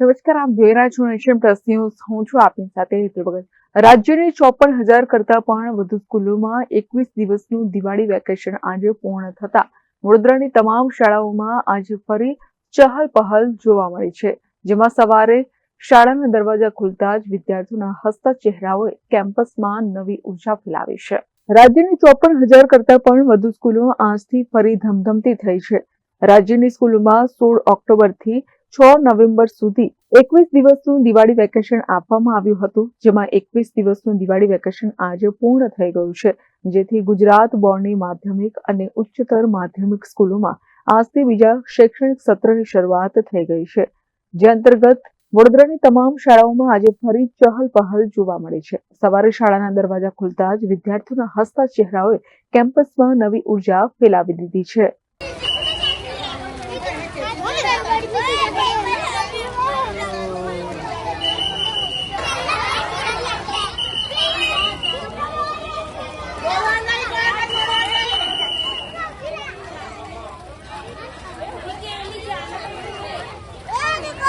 નમસ્કાર, આપ જોઈ રહ્યા છો નેશન પ્લસ ન્યૂઝ. હું છું આપની સાથે હેતુ ભગત. રાજ્યની ચોપન હજાર કરતા પણ વધુ સ્કૂલોમાં એકવીસ દિવસનું દિવાળી વેકેશન આજે પૂર્ણ થતા વડોદરાની તમામ શાળાઓમાં આજે ફરી ચહલ પહલ જોવા મળી છે, જેમાં સવારે શાળાના દરવાજા ખુલતા જ વિદ્યાર્થીઓના હસતા ચહેરાઓએ કેમ્પસમાં નવી ઊર્જા ફેલાવી છે. રાજ્યની ચોપન હજાર કરતા પણ વધુ સ્કૂલો આજથી ફરી ધમધમતી થઈ છે. રાજ્યની સ્કૂલોમાં સોળ ઓક્ટોબરથી છ નવેમ્બર સુધી એકવીસ દિવસનું દિવાળી વેકેશન આપવામાં આવ્યું હતું, જેમાં એકવીસ દિવસનું દિવાળી વેકેશન આજે પૂર્ણ થઈ ગયું છે. જેથી ગુજરાત બોર્ડની માધ્યમિક અને ઉચ્ચતર માધ્યમિક સ્કૂલોમાં આજથી બીજા શૈક્ષણિક સત્રની શરૂઆત થઈ ગઈ છે. જે અંતર્ગત વડોદરાની તમામ શાળાઓમાં આજે ફરી ચહલ પહલ જોવા મળી છે. સવારે શાળાના દરવાજા ખુલતા જ વિદ્યાર્થીઓના હસતા ચહેરાઓએ કેમ્પસમાં નવી ઊર્જા ફેલાવી દીધી છે.